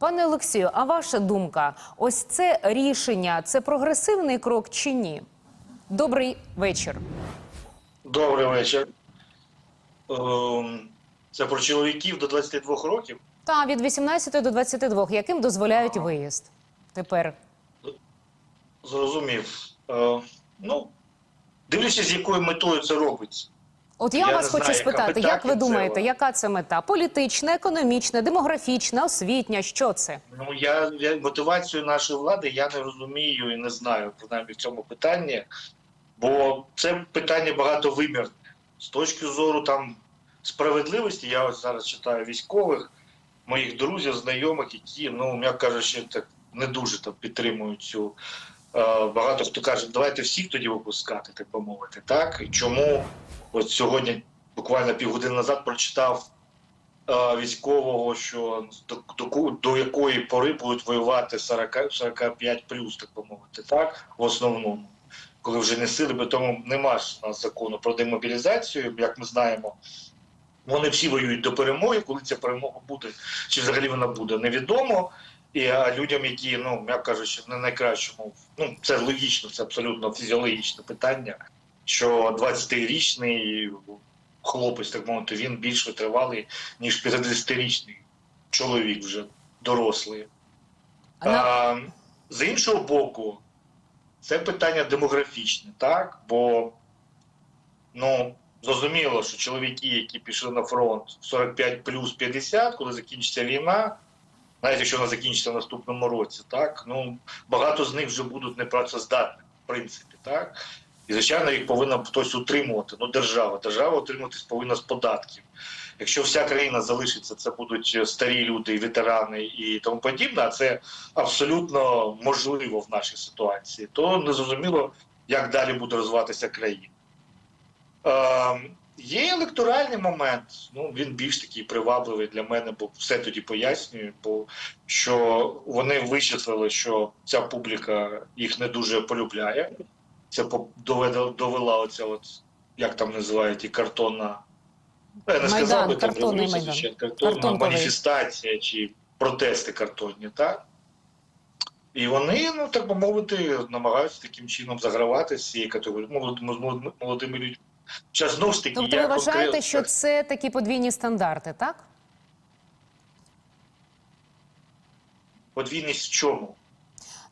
Пане Олексію, а ваша думка, ось це рішення це прогресивний крок чи ні? Добрий вечір. Добрий вечір. Ем, Це про чоловіків до 22 років. Та від 18 до 22, яким дозволяють виїзд тепер. Зрозумів. Е, Ну, дивлячись, з якою метою це робиться. От я, Я вас хочу знаю, спитати, як ви думаєте, яка це мета? Політична, економічна, демографічна, освітня? Що це? Ну, я, я мотивацію нашої влади я не розумію і не знаю, принаймні в цьому питанні, бо це питання багатовимірне. З точки зору там справедливості, я ось зараз читаю військових, моїх друзів, знайомих, які, ну, м'яко кажучи, так не дуже там підтримують цю. Е, Багато хто каже, давайте всіх тоді випускати, так би мовити. Так? І чому от сьогодні, буквально півгодини назад, прочитав е, військового, що до, до, до якої пори будуть воювати 40, 45 плюс, так би мовити, так, в основному, коли вже не сили, бо тому нема ж у нас закону про демобілізацію, як ми знаємо. Вони всі воюють до перемоги, коли ця перемога буде, чи взагалі вона буде, невідомо. І людям, які, ну, м'яко кажучи, не найкращому, ну це логічно, це абсолютно фізіологічне питання, що 20-річний хлопець, так мовити, він більш витривалий, ніж 50-річний чоловік вже дорослий. А А, з іншого боку, це питання демографічне, так? Бо ну, зрозуміло, що чоловіки, які пішли на фронт 45 плюс 50, коли закінчиться війна, навіть якщо вона закінчиться в наступному році, так ну багато з них вже будуть непрацездатними, в принципі, так. І, звичайно, їх повинна хтось утримувати. Ну, держава. Держава утримуватись повинна з податків. Якщо вся країна залишиться, це будуть старі люди, ветерани і тому подібне, а це абсолютно можливо в нашій ситуації, то незрозуміло, як далі буде розвиватися країна. Е, є електоральний момент, ну він більш такий привабливий для мене, бо все тоді пояснює, бо що вони вичислили, що ця публіка їх не дуже полюбляє. Це доведе- довела оця, от як там називають, і картонна. Я не Майдан, сказав би там революція, картонна маніфестація чи протести картонні, так? І вони, ну так би мовити, намагаються таким чином загравати з цією категорією молодими людьми. Зараз знову ж таки, Тобто я ви вважаєте, конкретно- що це такі подвійні стандарти, так? подвійність в чому?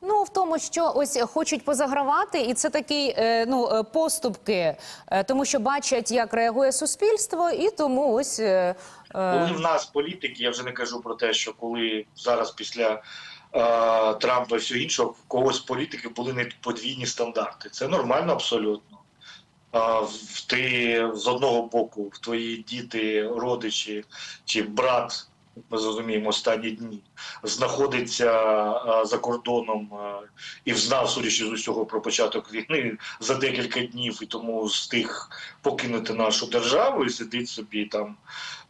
Ну в тому, що ось хочуть позагравати, і це такі е, ну е, поступки, е, тому що бачать, як реагує суспільство, і тому ось Коли в нас політики, я вже не кажу про те, що коли зараз після е, Трампа і всього іншого, в когось політики були не подвійні стандарти. Це нормально абсолютно. Ти з одного боку, в твої діти, родичі чи брат, ми зрозуміємо, останні дні, знаходиться за кордоном і взнав, судячи з усього, про початок війни за декілька днів, і тому встиг покинути нашу державу і сидить собі там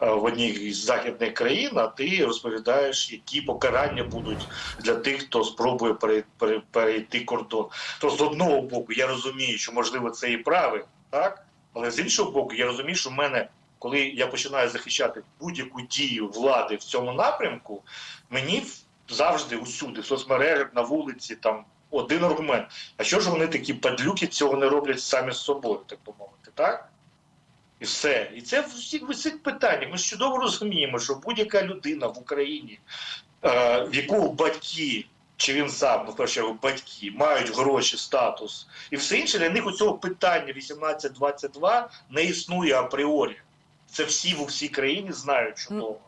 в одній із західних країн, а ти розповідаєш, які покарання будуть для тих, хто спробує пере- пере- перейти кордон. То з одного боку я розумію, що можливо це і правильно, так? Але з іншого боку, я розумію, що в мене, коли я починаю захищати будь-яку дію влади в цьому напрямку, мені завжди усюди, в соцмережах, на вулиці, там один аргумент. А що ж вони такі падлюки цього не роблять самі з собою, так би мовити, так? І все. І це в усіх в усіх питаннях. Ми чудово розуміємо, що будь-яка людина в Україні, е, в якого батьки, чи він сам, ну, в першу чергу, батьки, мають гроші, статус і все інше, для них у цього питання 18-22 не існує апріорі. Це всі в усій країні знають чудово.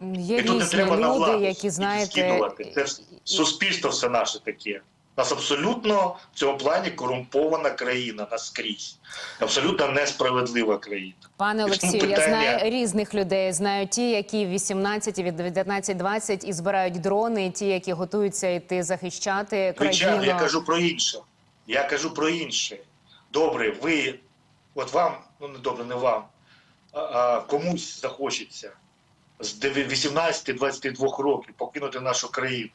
є І тут не треба треба на владу які знаєте, скидувати. Це суспільство все наше таке. У нас абсолютно в цьому плані корумпована країна наскрізь. Абсолютно несправедлива країна. Пане Олексію, я знаю різних людей. Знаю ті, які в 18, від 19-20 і збирають дрони, і ті, які готуються йти захищати країну. Звичайно, я кажу про інше. Я кажу про інше. Добре, ви, от вам, ну не добре, не вам, а, а комусь захочеться з 18-22 років покинути нашу країну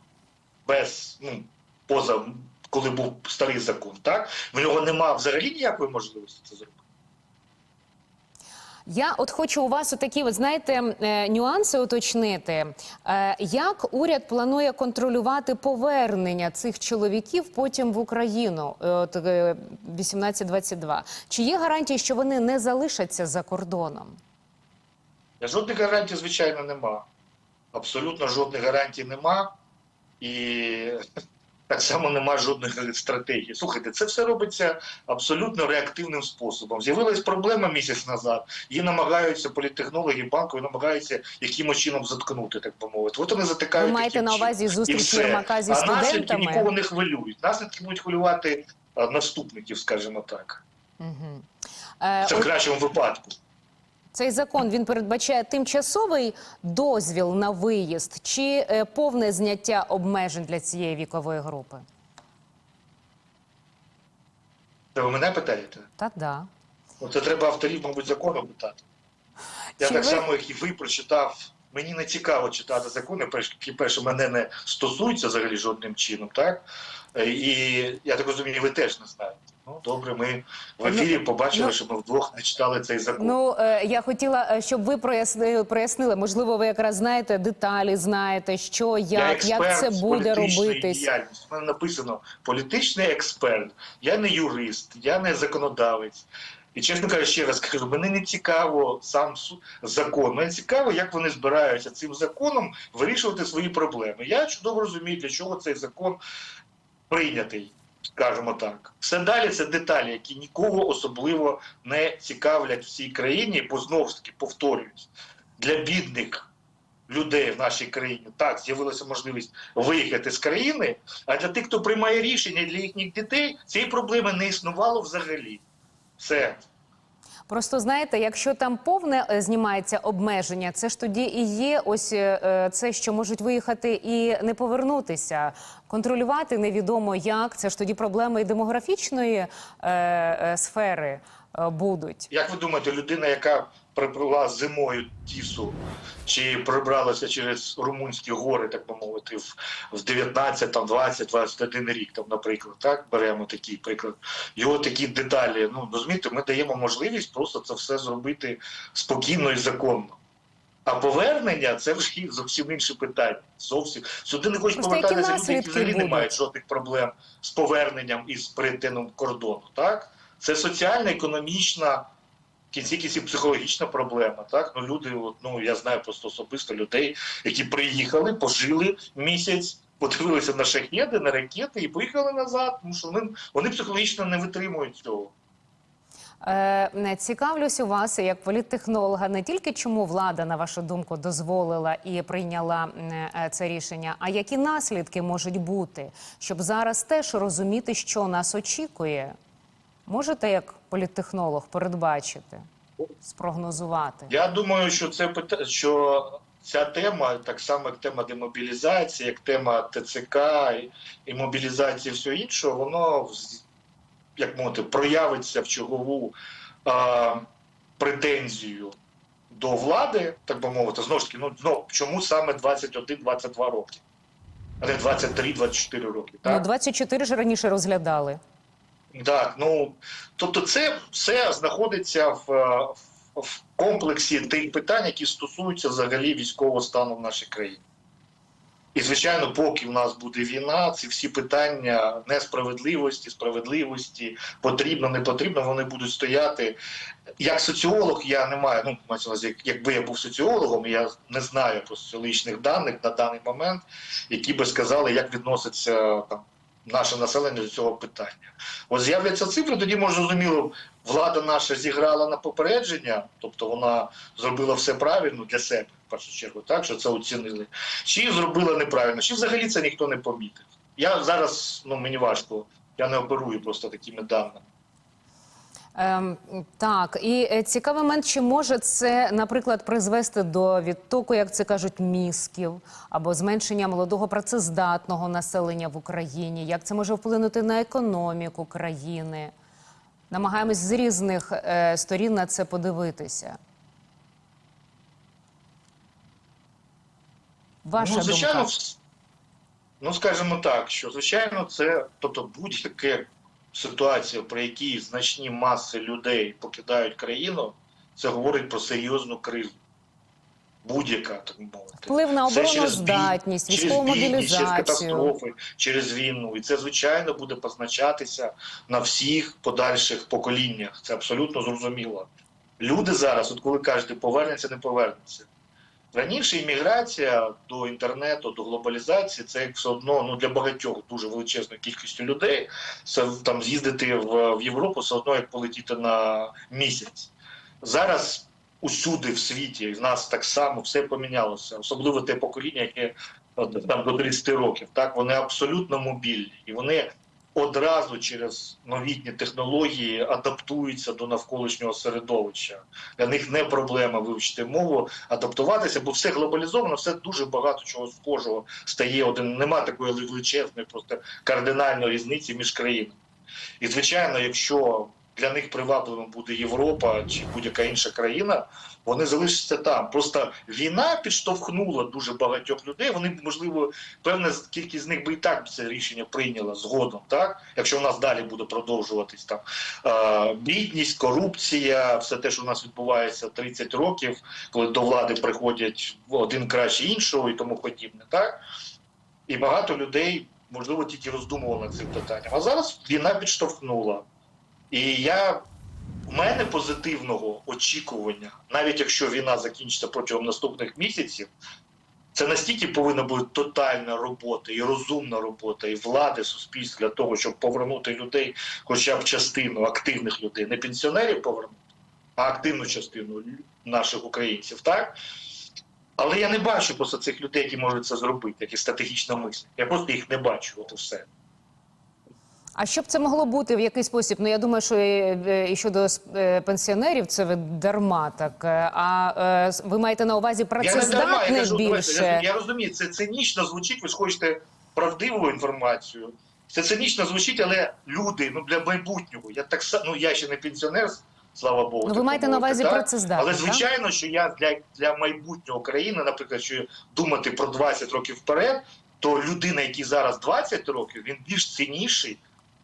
без, ну, поза, коли був старий закон, так? В нього немає взагалі ніякої можливості це зробити. Я от хочу у вас такі, от знаєте, е, нюанси уточнити. Е, Як уряд планує контролювати повернення цих чоловіків потім в Україну? е, От е, 18-22? Чи є гарантії, що вони не залишаться за кордоном? Жодних гарантій, звичайно, нема. Абсолютно жодних гарантій нема. І так само нема жодної стратегії. Слухайте, це все робиться абсолютно реактивним способом. З'явилась проблема місяць назад, її намагаються політтехнологи банку намагаються якимось чином заткнути, так би мовити. От вони затикають. Ви маєте на увазі зустріч. Єрмака зі а наслідки нікого не хвилюють. Наслідки будуть хвилювати наступників, скажімо так. Угу. Е, Це в кращому випадку. Цей закон він передбачає тимчасовий дозвіл на виїзд чи е, повне зняття обмежень для цієї вікової групи? Це ви мене питаєте? Та да. Це треба авторів, мабуть, закону питати. Я Чи так ви- само, як і ви прочитав. Мені не цікаво читати закони, які перше мене не стосуються взагалі жодним чином, так? Е, І я так розумію, ви теж не знаєте. Ну добре, ми в ефірі побачили, ну- що ми вдвох не читали цей закон. Ну е, я хотіла, е, щоб ви прояснили, прояснили. Можливо, ви якраз знаєте деталі, знаєте, що я як, як це буде робитись. У мене написано політичний експерт. Я не юрист, я не законодавець. І чесно кажучи, ще раз кажу, мені не цікаво сам закон. Мені цікаво, як вони збираються цим законом вирішувати свої проблеми. Я чудово розумію, для чого цей закон прийнятий, скажімо так. Все далі це деталі, які нікого особливо не цікавлять в цій країні, бо знову ж таки повторююсь, для бідних людей в нашій країні так з'явилася можливість виїхати з країни. А для тих, хто приймає рішення для їхніх дітей, цієї проблеми не існувало взагалі. Все. Просто знаєте, якщо там повне е, знімається обмеження, це ж тоді і є ось е, е, це, що можуть виїхати і не повернутися. Контролювати невідомо як. Це ж тоді проблеми і демографічної е, е, сфери будуть. Як ви думаєте, людина, яка прибула зимою тісу, чи прибралася через румунські гори, так би мовити, в, в 19, там, 20, 21 рік, там, наприклад, так беремо такий приклад. Його такі деталі. Ну розумієте, ми даємо можливість просто це все зробити спокійно і законно. А повернення це вже зовсім інше питання. Зовсім сюди не хочуть повертатися люди, які взагалі не мають жодних проблем з поверненням і з перетином кордону. Так це соціальна, економічна, в кінці кінців психологічна проблема. Так ну люди, от, ну я знаю просто особисто людей, які приїхали, пожили місяць. Подивилися на шахеди, на ракети і поїхали назад, тому що вони, вони психологічно не витримують цього. Е, цікавлюсь у вас як політтехнолога не тільки чому влада, на вашу думку, дозволила і прийняла е, це рішення, а які наслідки можуть бути, щоб зараз теж розуміти, що нас очікує. Можете як політтехнолог передбачити, спрогнозувати? Я думаю, що це що ця тема, так само як тема демобілізації, як тема ТЦК і, мобілізації, все інше, воно як мовити, проявиться в чергову а, претензію до влади, так би мовити, знову ж таки, ну знов чому саме 21-22 роки, а не 23-24 роки. Так? Ну, 24 ж раніше розглядали. Так, ну тобто, це все знаходиться в, е, в- комплексі тих питань, які стосуються взагалі військового стану в нашій країні. І, звичайно, поки в нас буде війна, ці всі питання несправедливості, справедливості, потрібно, не потрібно, вони будуть стояти. Як соціолог я не маю, ну, мається якби я був соціологом, я не знаю про соціологічних даних на даний момент, які би сказали, як відноситься там наше населення до цього питання. От з'являться цифри, тоді може зрозуміло, влада наша зіграла на попередження, тобто вона зробила все правильно для себе, в першу чергу, так що це оцінили. Чи зробила неправильно, чи взагалі це ніхто не помітив. Я зараз, ну мені важко, я не оперую просто такими даними. Ем, так, і е, цікавий момент, чи може це, наприклад, призвести до відтоку, як це кажуть, мізків або зменшення молодого працездатного населення в Україні? Як це може вплинути на економіку країни? Намагаємось з різних е, сторін на це подивитися. Ваша ну, звичайно, думка. ну скажімо так, що звичайно, це тобто будь-яка ситуація, при якій значні маси людей покидають країну, Це говорить про серйозну кризу. Будь-яка, так мовити. Вплив на обороноздатність, військову через бідність, через катастрофи, через війну. І це, звичайно, буде позначатися на всіх подальших поколіннях. Це абсолютно зрозуміло. Люди зараз, от коли кажете, повернеться, не повернеться. Раніше імміграція до інтернету, до глобалізації, це як все одно ну для багатьох дуже величезною кількістю людей. Це там з'їздити в, в Європу все одно як полетіти на місяць. Зараз усюди в світі, і в нас так само все помінялося, особливо те покоління, яке там до 30 років. Так вони абсолютно мобільні, і вони одразу через новітні технології адаптуються до навколишнього середовища. Для них не проблема вивчити мову, адаптуватися, бо все глобалізовано, все дуже багато чого схожого стає один. Нема такої величезної, просто кардинальної різниці між країнами. І звичайно, якщо для них привабливим буде Європа чи будь-яка інша країна, вони залишаться там. Просто війна підштовхнула дуже багатьох людей. Вони, можливо, певна кількість з них би і так це рішення прийняла згодом, так якщо в нас далі буде продовжуватись там е, бідність, корупція, все те, що у нас відбувається 30 років, коли до влади приходять один краще іншого і тому подібне, так і багато людей, можливо, тільки роздумували цим питанням. А зараз війна підштовхнула. І я в мене позитивного очікування, навіть якщо війна закінчиться протягом наступних місяців, це настільки повинна бути тотальна робота і розумна робота, і влади суспільства для того, щоб повернути людей, хоча б частину активних людей, не пенсіонерів повернути, а активну частину наших українців, так? Але я не бачу просто цих людей, які можуть це зробити, які стратегічно мислять. Я просто їх не бачу, от і все. А що б це могло бути в який спосіб? Ну я думаю, що і, е, і щодо е, пенсіонерів це ви дарма так. Е, А ви маєте на увазі Я не дарма, я працездатних більше? я, я розумію, це цинічно звучить, ви ж хочете правдиву інформацію. Це цинічно звучить, але люди ну для майбутнього. Я так ну я ще не пенсіонер, слава Богу. Ну ви так маєте на увазі так? працездатних, Але так? звичайно, що я для, для майбутнього країни, наприклад, що думати про 20 років вперед, то людина, який зараз 20 років, він більш цінніший.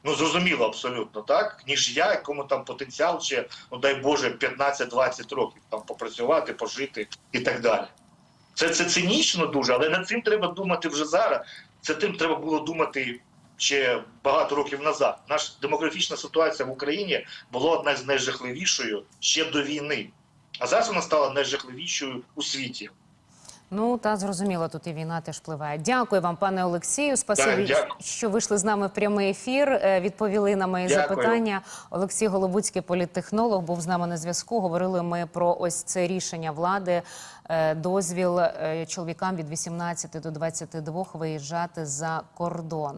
Ну зрозуміло абсолютно так, ніж я, якому там потенціал ще, ну дай Боже, 15-20 років там попрацювати, пожити і так далі. Це, це цинічно дуже, але над цим треба думати вже зараз. Це тим треба було думати ще багато років назад. Наша демографічна ситуація в Україні була одна з найжахливішою ще до війни. А зараз вона стала найжахливішою у світі. Ну та зрозуміло, тут і війна теж впливає. Дякую вам, пане Олексію. Спасибі, Так, що вийшли з нами в прямий ефір. е, Відповіли на мої Дякую. запитання. Олексій Голобуцький, політтехнолог, був з нами на зв'язку. Говорили ми про ось це рішення влади, е, дозвіл е, чоловікам від 18 до 22 виїжджати за кордон.